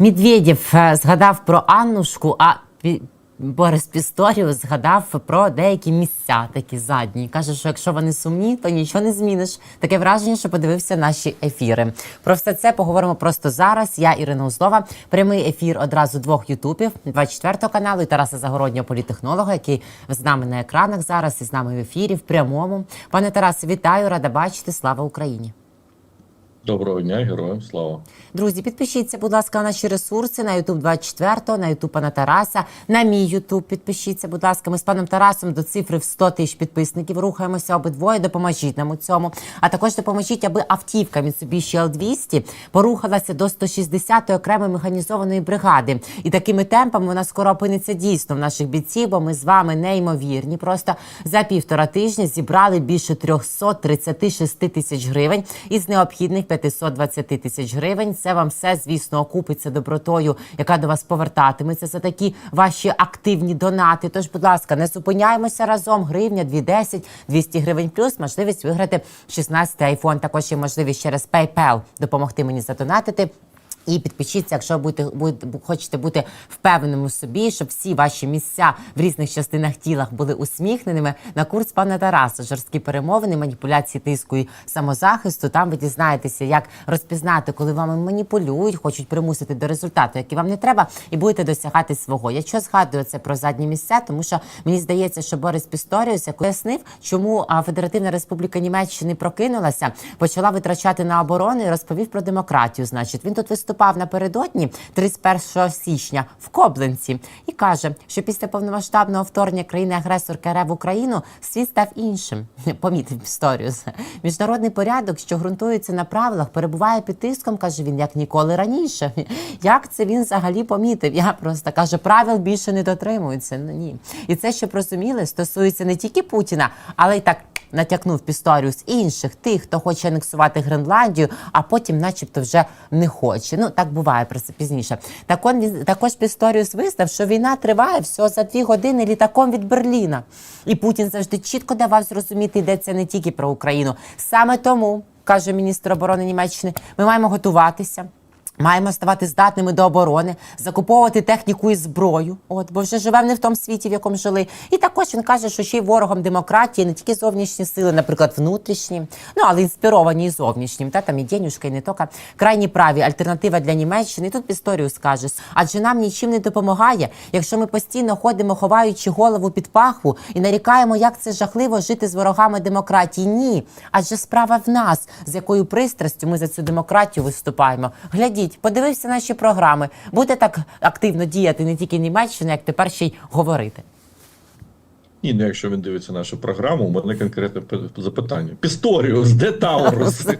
Медведєв е, згадав про Аннушку, а Борис Пісторіус згадав про деякі місця, такі задні. Каже, що якщо вони сумні, то нічого не зміниш. Таке враження, що подивився наші ефіри. Про все це поговоримо просто зараз. Я Ірина Узлова. Прямий ефір одразу двох ютубів 24 каналу і Тараса Загороднього політехнолога, який з нами на екранах зараз і з нами в ефірі в прямому. Пане Тарасе, вітаю, рада бачити. Слава Україні! Доброго дня, героям слава. Друзі, підпишіться, будь ласка, на наші ресурси на YouTube 24, на YouTube пана Тараса, на мій YouTube підпишіться, будь ласка. Ми з паном Тарасом до цифри в 100 тисяч підписників рухаємося обидвоє. Допоможіть нам у цьому. А також допоможіть, аби автівка Mitsubishi L200 порухалася до 160-ї окремої механізованої бригади. І такими темпами вона скоро опиниться дійсно в наших бійців, бо ми з вами неймовірні. Просто за півтора тижня зібрали більше 336 тисяч гривень із необхідних 520 тисяч гривень. Це вам все, звісно, окупиться добротою, яка до вас повертатиметься за такі ваші активні донати. Тож, будь ласка, не зупиняємося разом. Гривня, 2,10, 200 гривень плюс, можливість виграти 16 айфон. Також є можливість через PayPal допомогти мені задонатити. І підпишіться, якщо будете, будете, хочете бути впевненими в собі, щоб всі ваші місця в різних частинах тіла були усміхненими на курс пана Тараса. Жорсткі перемовини, маніпуляції тиску і самозахисту. Там ви дізнаєтеся, як розпізнати, коли вами маніпулюють, хочуть примусити до результату, який вам не треба, і будете досягати свого. Я що згадую це про задні місця, тому що мені здається, що Борис Пісторіус як пояснив, чому Федеративна Республіка Німеччини прокинулася, почала витрачати на оборону і розповів про демократію. Значить, він тут виступав напередодні 31 січня в Кобленці і каже, що після повномасштабного вторгнення країни-агресорки РФ в Україну світ став іншим. Помітив Пісторіус. Міжнародний порядок, що ґрунтується на правилах, перебуває під тиском, каже він, як ніколи раніше. Як це він взагалі помітив? Я просто каже, правил більше не дотримуються. Ну ні. І це, щоб розуміли, стосується не тільки Путіна, але й так. Натякнув Пісторіус інших тих, хто хоче анексувати Гренландію, а потім, начебто, вже не хоче. Ну так буває про це пізніше. Так он також Пісторіус визнав, що війна триває всього за дві години літаком від Берліна. І Путін завжди чітко давав зрозуміти, йдеться не тільки про Україну. Саме тому каже міністр оборони Німеччини, ми маємо готуватися. Маємо ставати здатними до оборони, закуповувати техніку і зброю. От бо вже живемо не в тому світі, в якому жили. І також він каже, що ще й ворогом демократії не тільки зовнішні сили, наприклад, внутрішні, ну але інспіровані і зовнішнім. Та там і денюшка, і не тока крайні праві альтернатива для Німеччини. І тут історію скаже, адже нам нічим не допомагає, якщо ми постійно ходимо, ховаючи голову під пахву і нарікаємо, як це жахливо жити з ворогами демократії. Ні, адже справа в нас, з якою пристрастю ми за цю демократію виступаємо. Глядіть, подивився наші програми. Буде так активно діяти не тільки Німеччина, як тепер ще й говорити. Ні, ну якщо він дивиться нашу програму, у мене конкретне запитання. Пісторіус, де Таурус?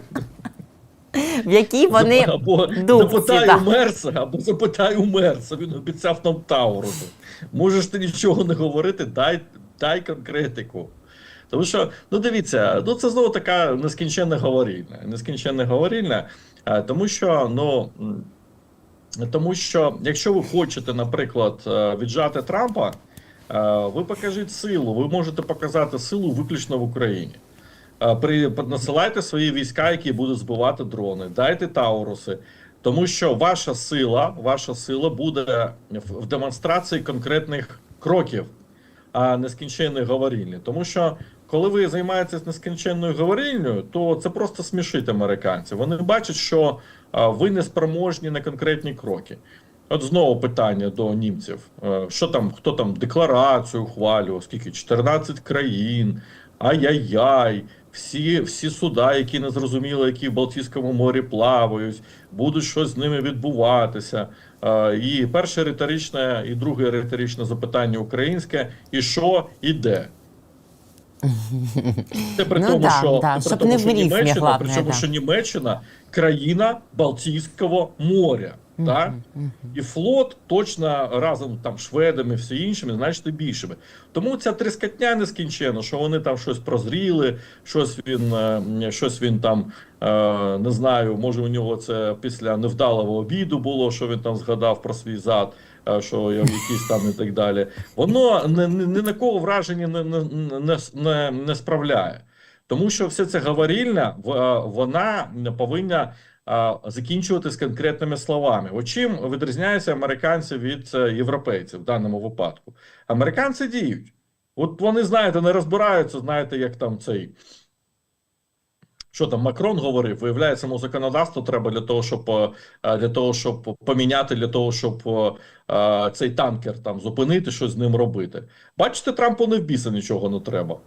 В якій вони або дубці, запитай да. у Мерса, або запитай у Мерса. Він обіцяв нам Таурусу. Можеш ти нічого не говорити, дай, дай конкретику. Тому що, ну дивіться, ну це знову така нескінченна говорільна. Нескінченна говорільна, а, тому що, ну. Тому що, якщо ви хочете, наприклад, е, віджати Трампа, е, ви покажіть силу. Ви можете показати силу виключно в Україні. Е, При насилайте свої війська, які будуть збивати дрони, дайте Тауруси. Тому що ваша сила, ваша сила буде в демонстрації конкретних кроків, а нескінченної говорільні. Тому що коли ви займаєтесь нескінченною говорильнею, то це просто смішить американців. Вони бачать, що ви не спроможні на конкретні кроки. От знову питання до німців: Е, що там, хто там декларацію ухвалював, скільки 14 країн, ай-яй-яй, всі, всі суда, які не зрозуміло, які в Балтійському морі плавають, будуть щось з ними відбуватися. Е, І перше риторичне, і друге риторичне запитання українське: і що, і де? Це при Ну тому, да, що, да, при тому, не що Німеччина, главное, причому, да. що Німеччина країна Балтійського моря. Так? І флот точно разом там шведами, всі іншими, значно більшими. Тому ця тріскатня нескінчена, що вони там щось прозріли, щось він, е, щось він там е, не знаю, може у нього це після невдалого обіду було, що він там згадав про свій зад. Що я якийсь там і так далі, воно ні, на кого враження не, не, не, не, справляє. Тому що все це говорільна, в- вона повинна закінчувати з конкретними словами. От чим відрізняються американці від е, європейців в даному випадку? Американці діють. От вони, знаєте, не розбираються, знаєте, як там цей. Що там Макрон говорив? Виявляється, йому законодавство треба для того, щоб е, для того, щоб поміняти, для того, щоб е, цей танкер там зупинити, щось з ним робити. Бачите, Трампу не в біса нічого не треба.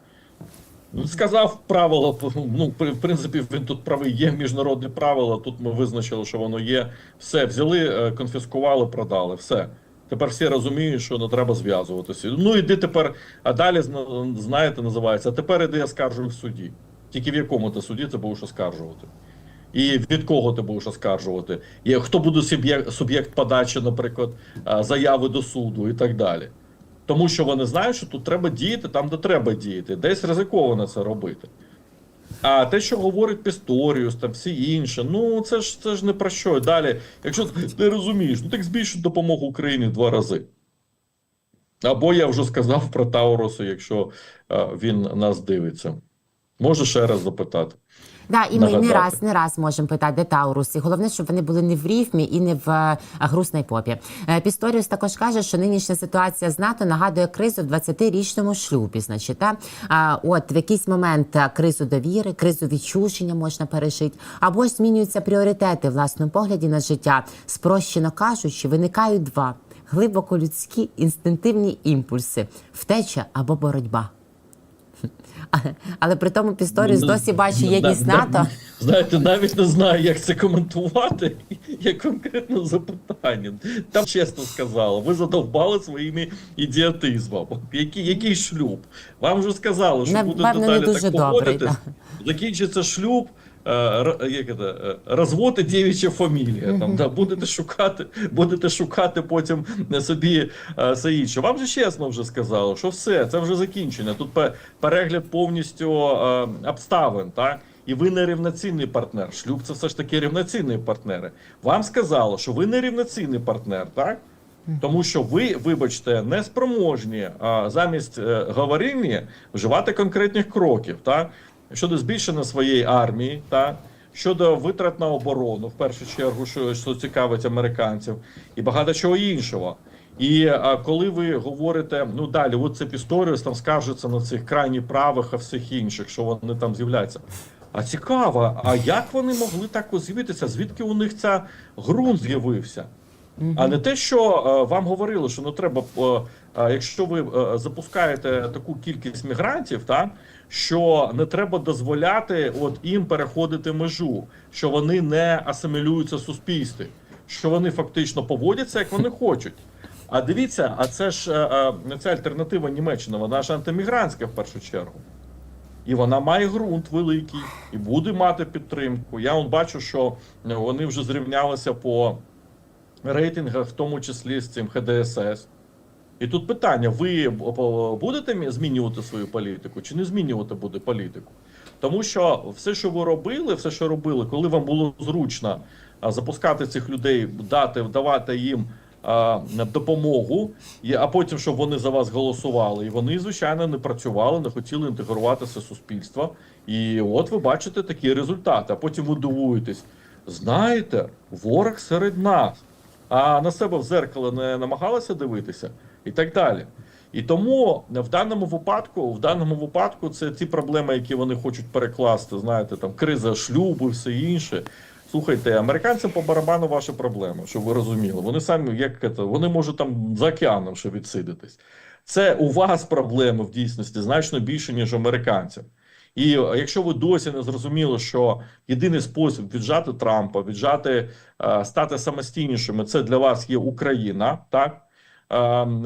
Ну, Сказав правило, ну, в принципі, він тут правий, є міжнародні правила. Тут ми визначили, що воно є. Все, взяли, е, конфіскували, продали. Все. Тепер всі розуміють, що не треба зв'язуватися. Ну, іди тепер, а далі, знаєте, називається, а тепер іди оскаржуй в суді. Тільки в якому ти суді ти будеш оскаржувати? І від кого ти будеш оскаржувати? І хто буде суб'єкт подачі, наприклад, заяви до суду і так далі. Тому що вони знають, що тут треба діяти там, де треба діяти. Десь ризиковано це робити. А те, що говорить Пісторіус, там всі інші, ну це ж це ж не про що. Далі, якщо ти розумієш, ну так збільшуй допомогу Україні два рази. Або я вже сказав про Тауруса, якщо е, він нас дивиться. Можу ще раз запитати. Да, і ми не раз, не раз можемо питати, де Тауруси. Головне, щоб вони були не в рифмі і не в е, грустній попі. Е, Пісторіус також каже, що нинішня ситуація з НАТО нагадує кризу в 20-річному шлюбі. Значить, та? А, от в якийсь момент е, кризу довіри, кризу відчуження можна пережити, або ж змінюються пріоритети в власному погляді на життя. Спрощено кажучи, виникають два глибоко людські інстинктивні імпульси: втеча або боротьба. Але, але при тому пісторі Ну, досі бачить на- єдність на- НАТО. Знаєте, навіть не знаю, як це коментувати. Є конкретне запитання. Там чесно сказала, ви задовбали своїми ідіотизмом. Який, який шлюб? Вам вже сказали, що буде Напевно, не дуже так добрий, поводитись. Закінчиться шлюб. Е, Як це, е, розвод дівіча фамілія. Там, да, будете шукати, будете шукати потім собі е, все інше. Вам же чесно вже сказали, що все, це вже закінчення. Тут перегляд повністю обставин, так? І ви не рівноцінний партнер. Шлюб це все ж таки рівноцінні партнери. Вам сказали, що ви не рівноцінний партнер, так? Тому що ви, вибачте, не спроможні а, замість е, говоріння вживати конкретних кроків, так? Щодо збільшення своєї армії, так? щодо витрат на оборону, в першу чергу, що, що цікавить американців, і багато чого іншого. І а, коли ви говорите, ну далі, от це Пісторіус там скаржиться на цих крайні правих, а всіх інших, що вони там з'являються. А цікаво, а як вони могли так з'явитися? Звідки у них ця ґрунт з'явився? А не те, що е, вам говорили, що не треба, е, е, якщо ви е, запускаєте таку кількість мігрантів, та що не треба дозволяти от їм переходити межу, що вони не асимілюються в суспільстві, що вони фактично поводяться, як вони хочуть. А дивіться, а це ж е, е, ця альтернатива Німеччина, вона ж антимігрантська в першу чергу. І вона має ґрунт великий і буде мати підтримку. Я он бачу, що вони вже зрівнялися по рейтингах, в тому числі з цим ХДСС. І тут питання: ви б- будете змінювати свою політику чи не змінювати буде політику? Тому що все, що ви робили, все, що робили, коли вам було зручно запускати цих людей, дати, давати їм допомогу, а потім, щоб вони за вас голосували. І вони, звичайно, не працювали, не хотіли інтегруватися в суспільство. І от ви бачите такі результати. А потім ви дивуєтесь. Знаєте, ворог серед нас а на себе в зеркало не намагалися дивитися і так далі. І тому в даному випадку, в даному випадку, це ті проблеми, які вони хочуть перекласти. Знаєте, там криза шлюбу, все інше. Слухайте, американцям по барабану ваші проблеми, щоб ви розуміли. Вони самі як це, вони можуть там за океаном ще відсидитись. Це у вас проблеми в дійсності значно більше, ніж у американців. І е, якщо ви досі не зрозуміли, що єдиний спосіб віджати Трампа, віджати, е, стати самостійнішими, це для вас є Україна, так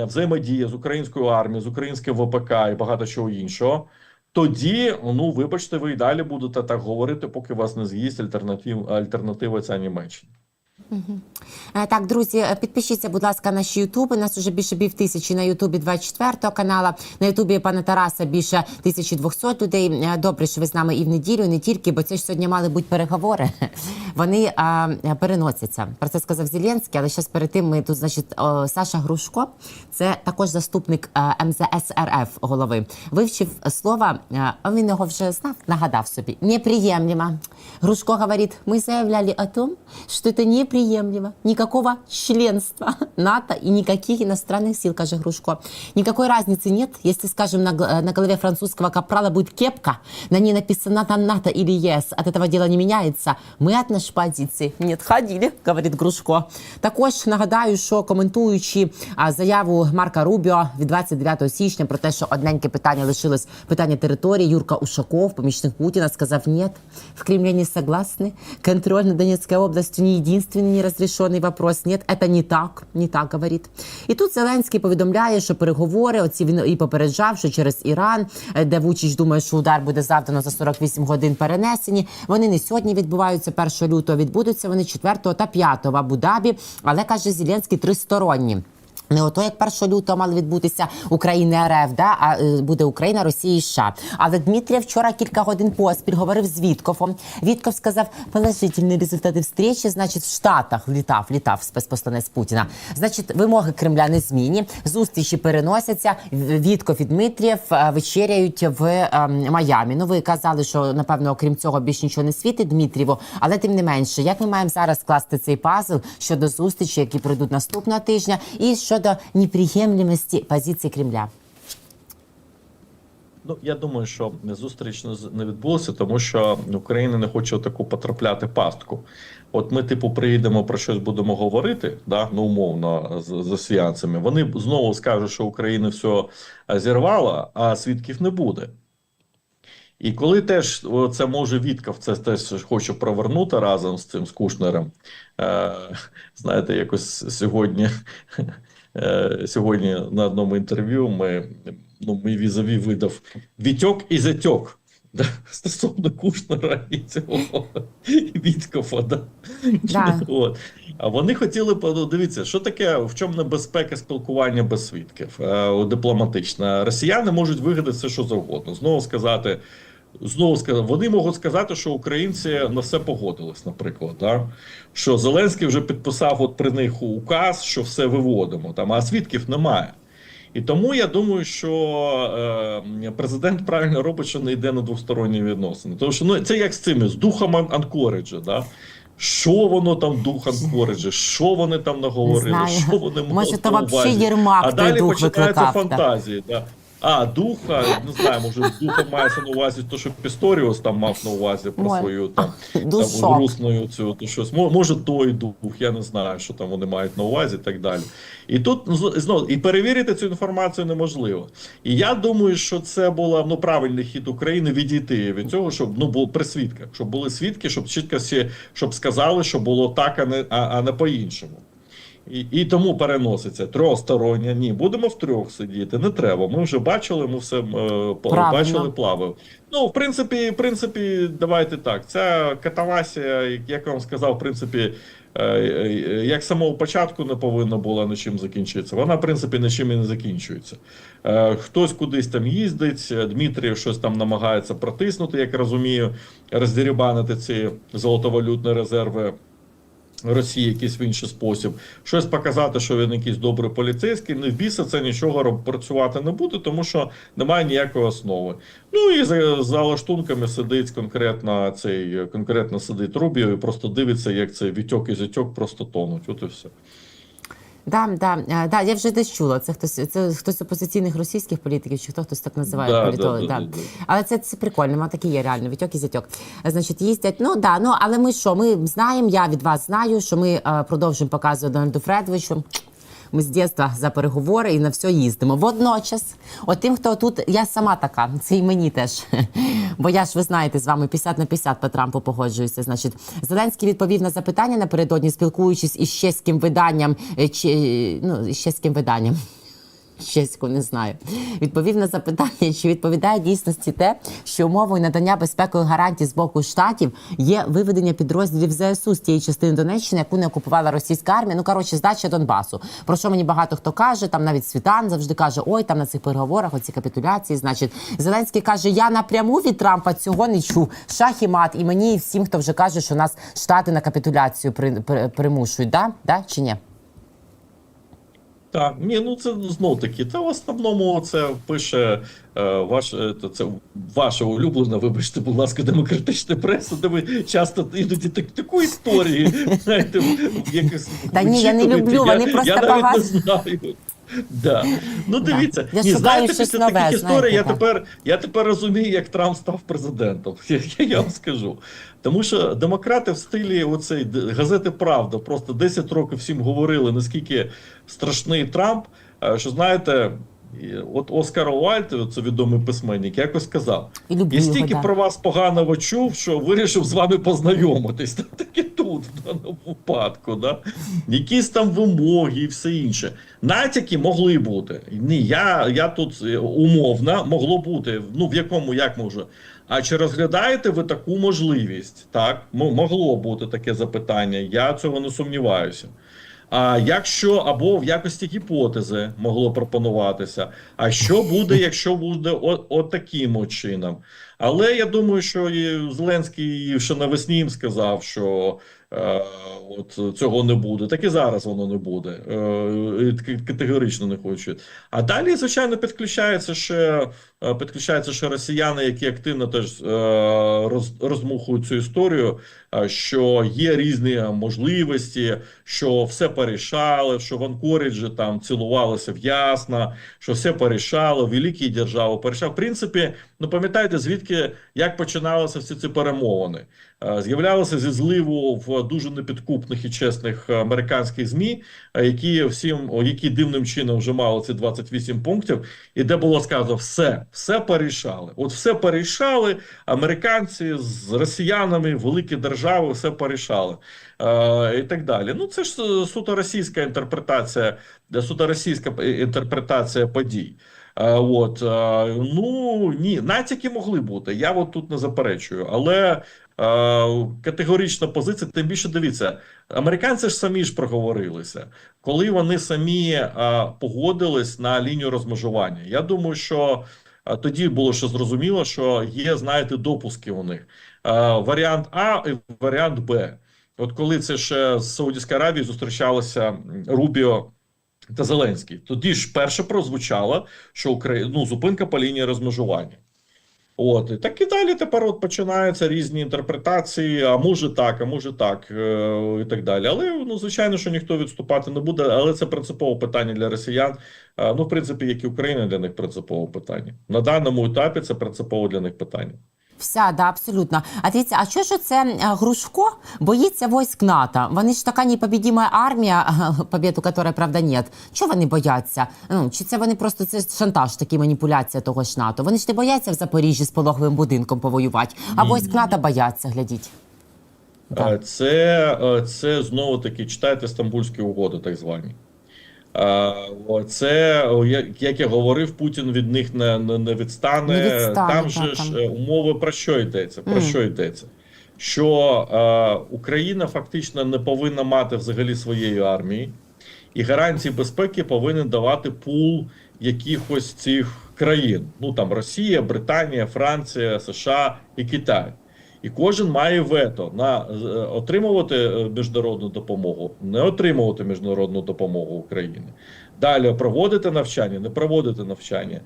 взаємодія з українською армією, з українським ВПК і багато чого іншого. Тоді, ну вибачте, ви і далі будете так говорити, поки вас не з'їсть альтернатив, альтернатива ця Німеччина. Е, Так, друзі, е, підпишіться, будь ласка, на наші ютуби. Нас вже більше пів тисячі на ютубі 24 канала. На ютубі пана Тараса більше 1200 людей. Е, Добре, що ви з нами і в неділю, і не тільки, бо це ж сьогодні мали бути переговори. Вони а, переносяться. Про це сказав Зеленський, але зараз перед тим ми тут, значить, о, Саша Грушко, це також заступник е, МЗС РФ голови. Вивчив слово, а він його вже знав, нагадав собі. Неприємлемо. Грушко говорить, мы заявляли о том, что это неприемлемо. Никакого членства НАТО и никаких иностранных сил, каже Грушко. Никакой разницы нет, если, скажем, на, г- на голове французского капрала будет кепка, на ней написано там НАТО или ЕС. От этого дело не меняется. Мы от нашей позиции не отходили, говорить Грушко. Також нагадаю, що коментуючи а, заяву Марка Рубіо від 29 січня про те, що одненьке питання лишилось питання території, Юрка Ушаков, помічник Путіна, сказав, ні, в Кремле не согласны, контроль над Донецкой областью не единственный неразрешенный вопрос. Нет, это не так, не так говорить. І тут Зеленський повідомляє, що переговори, оці він і попереджав, що через Іран, е, де Вучич думає, що удар буде завдано за 48 годин перенесені. Вони не сьогодні відбуваються 1 лютого, відбудуться вони 4 та 5 в Абу-Дабі, але каже Зеленський тристоронні. Не ото як 1 лютого мали відбутися Україна РФ, да? а е, буде Україна, Росія і США. Але Дмитрій вчора кілька годин поспіль говорив з Віткофом. Вітков сказав, положительні результати встречі, значить, в Штатах влітав, літав спецпосланець Путіна. Значить, вимоги Кремля не змінні, зустрічі переносяться. Вітков і Дмитрієв е, вечеряють в е, Майамі. Ну, ви казали, що напевно, окрім цього, більш нічого не світить Дмитрієву. Але тим не менше, як ми маємо зараз скласти цей пазл щодо зустрічі, які пройдуть наступного тижня, і щодо неприємлемості позиції Кремля. Ну, я думаю, що зустріч не відбулася, тому що Україна не хоче таку потрапляти пастку. От ми, типу, приїдемо про щось будемо говорити, да, ну умовно, з, з росіянцями. Вони знову скажуть, що Україна все е, зірвала, а свідків не буде. І коли теж це може Вітков, це теж хоче провернути разом з цим з Кушнером. Е, знаєте, якось сьогодні, сьогодні на одному інтерв'ю ми, ну, мій візові видав Вітьок і затьок. Да, стосовно Кушнера і цього Віткова. Да. Да. От. А вони хотіли подивитися, що таке, в чому небезпека спілкування без свідків е, дипломатична. Росіяни можуть вигадати все, що завгодно. Знову сказати, знову сказати, вони можуть сказати, що українці на все погодились, наприклад. Да? Що Зеленський вже підписав от при них указ, що все виводимо, там, а свідків немає. І тому я думаю, що е, президент правильно робить, що не йде на двосторонні відносини. Тому що ну, це як з цими, з духом Ан- Анкориджа. Да? Що воно там дух Анкориджа, що вони там наговорили, що вони Може, то увазі. Єрмак А той далі дух починаються викликав, фантазії. Да. А, духа, не знаю, може, духа мається на увазі, то, що Пісторіус там мав на увазі про свою там, там грустною цю то щось. Може, той дух, я не знаю, що там вони мають на увазі і так далі. І тут ну, знову і перевірити цю інформацію неможливо. І я думаю, що це була ну правильний хід України відійти від цього, щоб ну було при свідках, щоб були свідки, щоб чітко всі щоб сказали, що було так, а не а, а не по-іншому. І, і тому переноситься трьохстороння. Ні, будемо в трьох сидіти. Не треба. Ми вже бачили, ми все е, Правильно. бачили, плавав. Ну, в принципі, в принципі, давайте так. Ця катавасія, як я вам сказав, в принципі, е, е, як самого початку не повинна була нічим закінчитися. Вона, в принципі, нічим і не закінчується. Хтось кудись там їздить, Дмитрій щось там намагається протиснути, як розумію, роздерібанити ці золотовалютні резерви. Росії якийсь в інший спосіб, щось показати, що він якийсь добрий поліцейський, не в біса це нічого працювати не буде, тому що немає ніякої основи. Ну і за, за лаштунками сидить конкретно цей конкретно сидить Рубіо і просто дивиться, як цей вітьок і зятьок просто тонуть. От і все. Да, да, е, да, я вже десь чула. Це хтось, це хтось опозиційних російських політиків, чи хто хтось так називає Да, політолог. да, Да, да, да. Але це, це прикольно, воно такі є реально. Вітьок і зятьок. Значить, їздять. Ну да, ну але ми що? Ми знаємо, я від вас знаю, що ми е, продовжуємо показувати Дональду Фредовичу. Ми з дитинства за переговори і на все їздимо. Водночас, от тим, хто тут, я сама така, це і мені теж. Бо я ж ви знаєте, з вами 50 на 50 по Трампу погоджуюся. Значить, Зеленський відповів на запитання напередодні, спілкуючись із чеським виданням, е, чи, ну, з чеським виданням. Чеську не знаю. Відповів на запитання, чи відповідає дійсності те, що умовою надання безпекових гарантій з боку штатів є виведення підрозділів ЗСУ з тієї частини Донеччини, яку не окупувала російська армія. Ну коротше, здача Донбасу. Про що мені багато хто каже, там навіть Світан завжди каже: ой, там на цих переговорах, оці капітуляції. Значить, Зеленський каже: Я напряму від Трампа цього не чув. Шах і мат, і мені, і всім, хто вже каже, що нас штати на капітуляцію при, при- примушують. Да? Да? Чи ні? Так, ні, ну це знов таки. Та в основному це пише ваш, е, то це ваша улюблена, вибачте, будь ласка, демократична преса, де ви часто іноді так, таку історію, знаєте, якось Та ні, я не люблю, вони просто я навіть не знаю. Да. Ну дивіться, Я ні, знаєте, після нове, таких історій я тепер, я тепер розумію, як Трамп став президентом. Я, я вам скажу. Тому що демократи в стилі оцей газети Правда просто 10 років всім говорили, наскільки страшний Трамп. е, Що знаєте, і от Оскар Уальд, це відомий письменник, якось люблю я його, стільки да. про вас поганого чув, що вирішив з вами познайомитись. Та Так і тут, в даному випадку. Да? Якісь там вимоги і все інше. Натяки могли бути. Ні, я, я тут е, умовно могло бути. Ну в якому як може. А чи розглядаєте ви таку можливість? Так, могло бути таке запитання. Я цього не сумніваюся. А якщо або в якості гіпотези могло пропонуватися, а що буде, якщо буде отаким от чином? Але я думаю, що і Зеленський ще навесні їм сказав, що е, от цього не буде. Так і зараз воно не буде. Е, категорично не хочуть. А далі, звичайно, підключаються ще підключаються ще росіяни, які активно теж е, роз, розмухують цю історію, е, що є різні можливості, що все порішали, що в Анкоріджі там цілувалися в Ясно, що все порішали, великі держави порішали. В принципі, ну пам'ятаєте, звідки як починалися всі ці перемовини? Е, З'являлися зі зливу в дуже непідкупних і чесних американських змі, е, які всім, які дивним чином вже мали ці 28 пунктів, і де було сказано, все, все порішали. От все порішали. Американці з росіянами, великі держави, все порішали. Е, і так далі. Ну це ж е, суто російська інтерпретація, е, суто російська е, інтерпретація подій. От ну ні, натяки могли бути. Я от тут не заперечую, але категорична позиція. Тим більше дивіться, американці ж самі ж проговорилися, коли вони самі е, погодились на лінію розмежування. Я думаю, що тоді було ще зрозуміло, що є, знаєте, допуски у них. Варіант А і варіант Б. От коли це ще з Саудівської Аравії зустрічалися Рубіо та Зеленський, тоді ж перше прозвучало, що Україна ну, зупинка по лінії розмежування. От і так і далі тепер от починаються різні інтерпретації. А може так, а може так, е, і так далі. Але ну звичайно, що ніхто відступати не буде. Але це принципове питання для росіян. Ну, в принципі, як і Україна для них принципове питання. На даному етапі це принципове для них питання. Вся, да, абсолютно. А дивіться, а що ж це е, Грушко боїться войск НАТО? Вони ж така непобідіма армія, побєду якої, правда, нет. Чого вони бояться? Ну, чи це вони просто це шантаж, такі маніпуляція того ж НАТО? Вони ж не бояться в Запоріжжі з пологовим будинком повоювати, а войск НАТО бояться, глядіть. Да. Е, Це, е, це знову таки читайте Стамбульські угоди, так звані. Е, Це, як я говорив, Путін від них не, не, не відстане. Не відстане, там же ж е, умови про що йдеться? Про Мгм. що йдеться? Що е, Україна фактично не повинна мати взагалі своєї армії, і гарантії безпеки повинен давати пул якихось цих країн. Ну там Росія, Британія, Франція, США і Китай. І кожен має вето на е, отримувати е, міжнародну допомогу, не отримувати міжнародну допомогу України. Далі проводити навчання, не проводити навчання.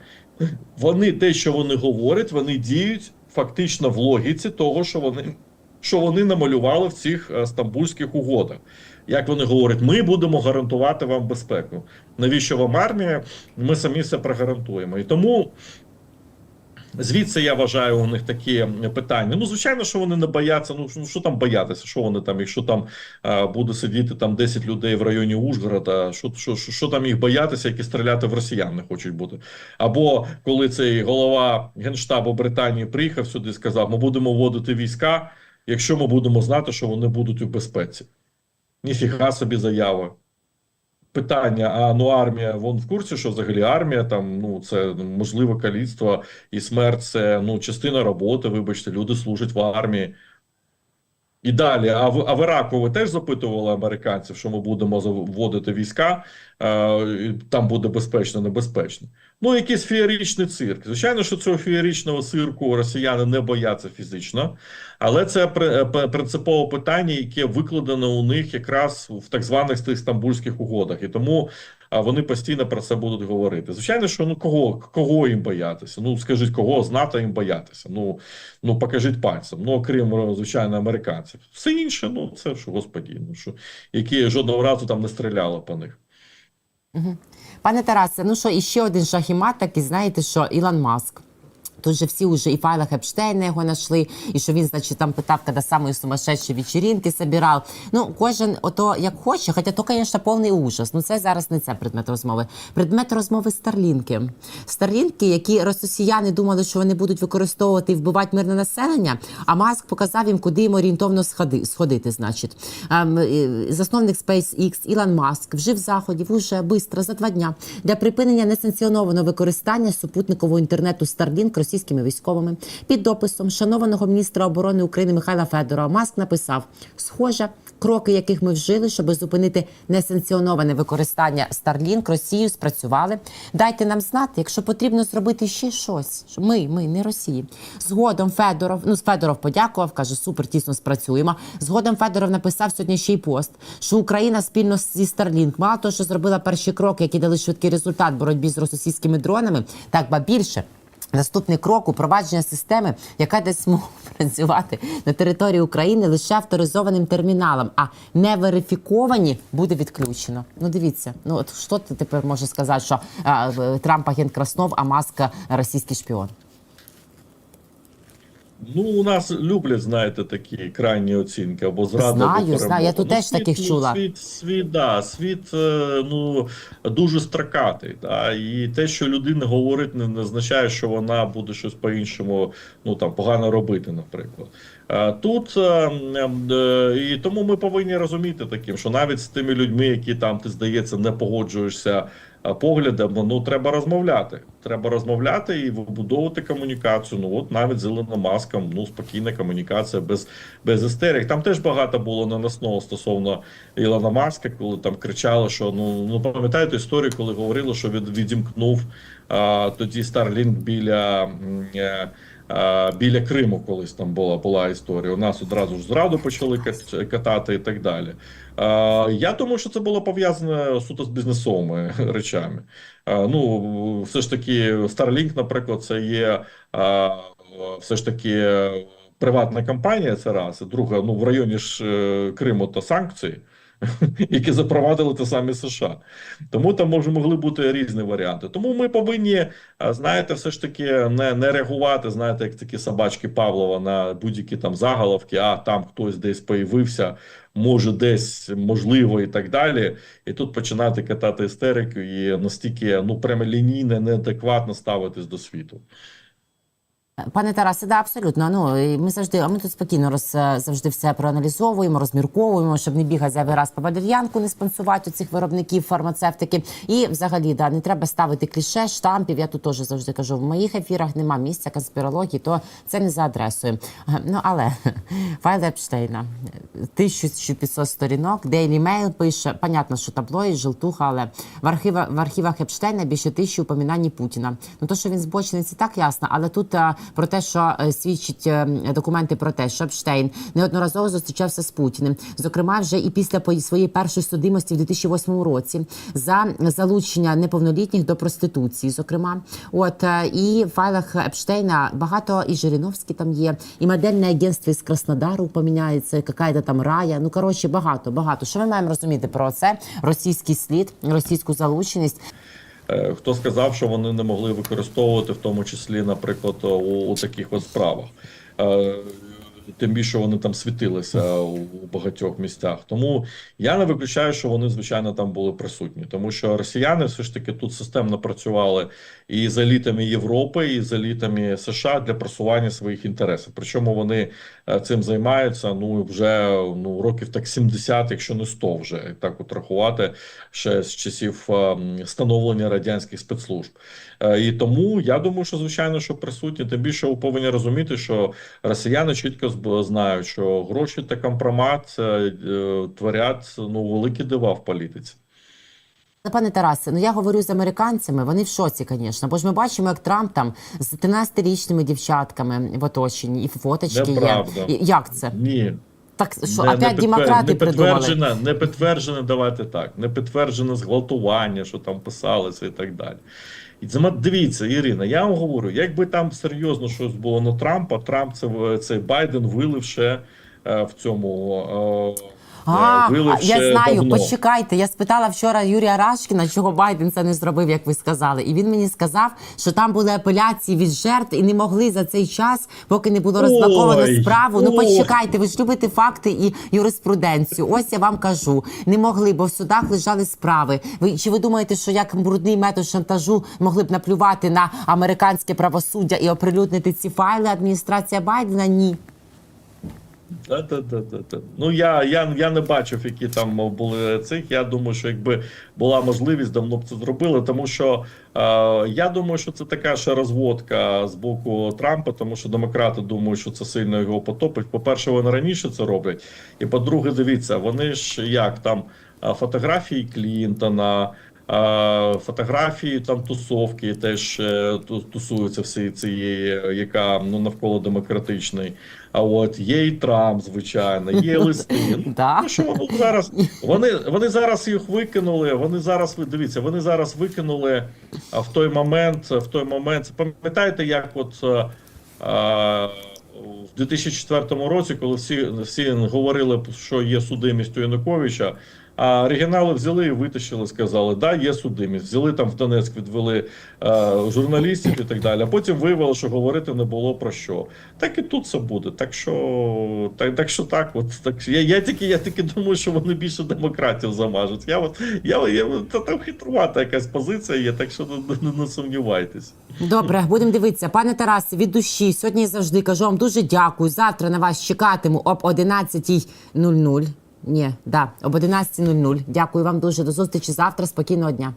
Вони те, що вони говорять, вони діють фактично в логіці того, що вони, що вони намалювали в цих е, стамбульських угодах. Як вони говорять, ми будемо гарантувати вам безпеку. Навіщо вам армія? Ми самі все прогарантуємо. І тому Звідси я вважаю у них такі питання. Ну, звичайно, що вони не бояться. Ну що- що там боятися? Що вони там, якщо там е, буде сидіти там 10 людей в районі Ужгорода, що, що, що, що там їх боятися, які стріляти в росіян не хочуть бути? Або коли цей голова генштабу Британії приїхав сюди і сказав: ми будемо вводити війська, якщо ми будемо знати, що вони будуть у безпеці. Ніфіга собі заява. Питання: а ну армія, вон в курсі, що взагалі армія там ну це можливе каліцтво і смерть це ну частина роботи. Вибачте, люди служать в армії. І далі, а в, а в Іраку ви теж запитували американців, що ми будемо вводити війська, е, там буде безпечно, небезпечно. Ну, якийсь феєричний цирк. Звичайно, що цього феєричного цирку росіяни не бояться фізично, але це е, принципове питання, яке викладено у них якраз в так званих стамбульських угодах. І тому а, вони постійно про це будуть говорити. Звичайно, що ну кого, кого їм боятися? Ну скажіть, кого з їм боятися? Ну, ну покажіть пальцем. Ну, окрім звичайно, американців. Все інше, ну це що, господі, ну що які жодного разу там не стріляли по них. Пане Тарасе, ну що, і ще один шахімат такий, знаєте, що Ілон Маск. Тут же всі вже і в файлах Епштейна його знайшли, і що він, значить, там питав, коли самої сумасшедші вечеринки собирав. Ну, кожен ото як хоче, хоча то, звісно, повний ужас. Ну, це зараз не це предмет розмови. Предмет розмови Старлінки. Старлінки, які росіяни думали, що вони будуть використовувати і вбивати мирне населення, а Маск показав їм, куди їм орієнтовно сходи, сходити, значить. Ем, засновник SpaceX Ілон Маск вжив заходів уже бистро за два дня для припинення несанкціонованого використання супутникового інтернету Starlink російськими військовими. Під дописом шанованого міністра оборони України Михайла Федорова Маск написав: схоже, кроки, яких ми вжили, щоб зупинити несанкціоноване використання Starlink Росією, спрацювали. Дайте нам знати, якщо потрібно зробити ще щось. Ми, ми, не Росії. Згодом Федоров, ну Федоров подякував, каже, супер тісно спрацюємо. Згодом Федоров написав сьогодні ще й пост, що Україна спільно зі Starlink мало того, що зробила перші кроки, які дали швидкий результат боротьбі з російськими дронами, так ба більше. Наступний крок упровадження системи, яка десь змогу працювати на території України лише авторизованим терміналом, а не верифіковані буде відключено. Ну дивіться, ну от що ти тепер можеш сказати, що а, Трамп агент Краснов, а Маска російський шпіон? Ну, у нас люблять, знаєте, такі крайні оцінки або зрада. Знаю, або знаю, я тут Ну, теж світ, таких ну, чула. Світ, світ, да, світ е, ну, дуже строкатий. Да, і те, що людина говорить, не, не означає, що вона буде щось по-іншому ну, там, погано робити, наприклад. Е, Тут е, і тому ми повинні розуміти таким, що навіть з тими людьми, які там ти здається не погоджуєшся е, поглядом, ну треба розмовляти. Треба розмовляти і вибудовувати комунікацію. Ну от навіть з Ілоном Маском, ну спокійна комунікація без, без істерик. Там теж багато було наносного стосовно Ілона Маска, коли там кричали, що ну ну пам'ятаєте історію, коли говорили, що від, відімкнув а, тоді Starlink біля. е, а, Біля Криму колись там була була історія. У нас одразу ж зраду почали кат- катати і так далі. Я думаю, що це було пов'язане суто з бізнесовими речами. Ну, все ж таки, Starlink, наприклад, це є все ж таки приватна компанія. Це раз. І друге, ну в районі ж е, Криму то санкції. Які запровадили те самі США, тому там може могли бути різні варіанти. Тому ми повинні, знаєте, все ж таки не, не реагувати, знаєте, як такі собачки Павлова на будь-які там заголовки, а там хтось десь появився, може десь можливо і так далі. І тут починати катати істерику і настільки ну прямо лінійно, неадекватно ставитись до світу. Пане Тарасе, да, абсолютно. Ну і ми завжди, а ми тут спокійно роз завжди все проаналізовуємо, розмірковуємо, щоб не бігати зайвий раз по валер'янку, не спонсувати у цих виробників фармацевтики. І взагалі, да, не треба ставити кліше, штампів. Я тут теж завжди кажу, в моїх ефірах нема місця конспірології, то це не за адресою. Ну але файл Епштейна, 1500 сторінок, Daily Mail пише, понятно, що таблоїд, желтуха, але в архівах, в архівах Епштейна більше тисячі упомінань Путіна. Ну то, що він збочений, це так ясно, але тут а, про те, що е, свідчить е, документи про те, що Епштейн неодноразово зустрічався з Путіним, зокрема, вже і після своєї першої судимості в 2008 році за залучення неповнолітніх до проституції. Зокрема, от е, і в файлах Епштейна багато і Жириновський там є, і модельне агентство із Краснодару поміняється, яка там рая. Ну коротше, багато, багато. Що ми маємо розуміти про це? Російський слід, російську залученість. Е, Хто сказав, що вони не могли використовувати, в тому числі, наприклад, у, у таких от справах. Тим більше вони там світилися у багатьох місцях. Тому я не виключаю, що вони звичайно там були присутні, тому що росіяни все ж таки тут системно працювали і з елітами Європи, і з елітами США для просування своїх інтересів. Причому вони е, цим займаються ну вже ну років так 70, якщо не 100 вже так от рахувати ще з часів е, становлення радянських спецслужб. Е, І тому я думаю, що звичайно, що присутні. Тим більше ви повинні розуміти, що росіяни чітко знають, що гроші та компромат е, е, творять ну великі дива в політиці. Ну, Пане Тарасе, ну я говорю з американцями, вони в шоці, звісно. Бо ж ми бачимо, як Трамп там з 13-річними дівчатками в оточенні, і фоточки Неправда. є. Як це? Ні, Так що, не, опять не, демократи підтверджене, не підтверджене, давайте так, не підтверджене зґвалтування, що там писалося і так далі. І це, дивіться, Ірина, я вам говорю, якби там серйозно щось було на Трампа, Трамп це цей Байден вилив ще е, в цьому. А, е, я знаю, давно. почекайте. Я спитала вчора Юрія Рашкіна, чого Байден це не зробив, як ви сказали. І він мені сказав, що там були апеляції від жертв і не могли за цей час, поки не було розблоковано Ой, справу. Ну почекайте, ви ж любите факти і юриспруденцію. Ось я вам кажу, не могли, бо в судах лежали справи. Ви чи ви думаєте, що як брудний метод шантажу могли б наплювати на американське правосуддя і оприлюднити ці файли? Адміністрація Байдена? Ні. Ну я, я, я не бачив, які там були цих. Я думаю, що якби була можливість, давно б це зробили. Тому що е, я думаю, що це така ще розводка з боку Трампа, тому що демократи думають, що це сильно його потопить. По-перше, вони раніше це роблять. І по-друге, дивіться, вони ж як там е, фотографії Клінтона. Фотографії там тусовки теж е, тусуються всі цієї, яка ну навколо демократичної. А от є і Трамп, звичайно, є листи. Ну, що ну, зараз вони, вони зараз їх викинули. Вони зараз ви дивіться, вони зараз викинули а, в той момент. В той момент пам'ятаєте, як от е, е, в 2004 році, коли всі, всі говорили, що є судимість у Януковича. А оригінали взяли і витащили, сказали, да, є судимість. Взяли там в Донецьк, відвели е, журналістів і так далі. А потім виявилося, що говорити не було про що. Так і тут це буде. Так що так, так що так, от так я, я тільки я тільки думаю, що вони більше демократів замажуть. Я от я, я, та там хитрувата якась позиція є, так що не, не, не сумнівайтесь. Добре, будемо дивитися. Пане Тарасе, від душі сьогодні завжди кажу вам дуже дякую. Завтра на вас чекатиму об 11.00. Ні, да, об 11.00. Дякую вам дуже. До зустрічі завтра. Спокійного дня.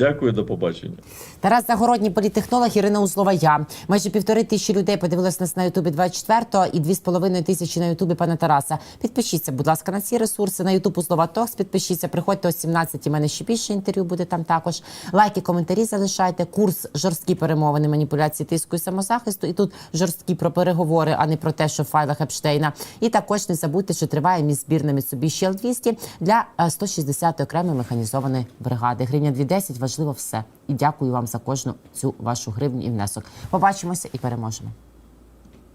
Дякую, до побачення. Тарас Загородній політтехнолог, Ірина Узлова. Я майже півтори тисячі людей подивились нас на Ютубі 24-го і дві з половиною тисячі на Ютубі пана Тараса. Підпишіться, будь ласка, на ці ресурси. На Ютуб Узлова Токс. Підпишіться, приходьте о 17 У мене ще більше інтерв'ю буде там також. Лайки, коментарі залишайте. Курс жорсткі перемовини, маніпуляції, тиску і самозахисту. І тут жорсткі про переговори, а не про те, що в файлах Епштейна. І також не забудьте, що триває між збірна Mitsubishi L200 для е, 160-ї окремої механізованої бригади. Гривня 210 важливо все. І дякую вам за кожну цю вашу гривню і внесок. Побачимося і переможемо.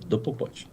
До побачення.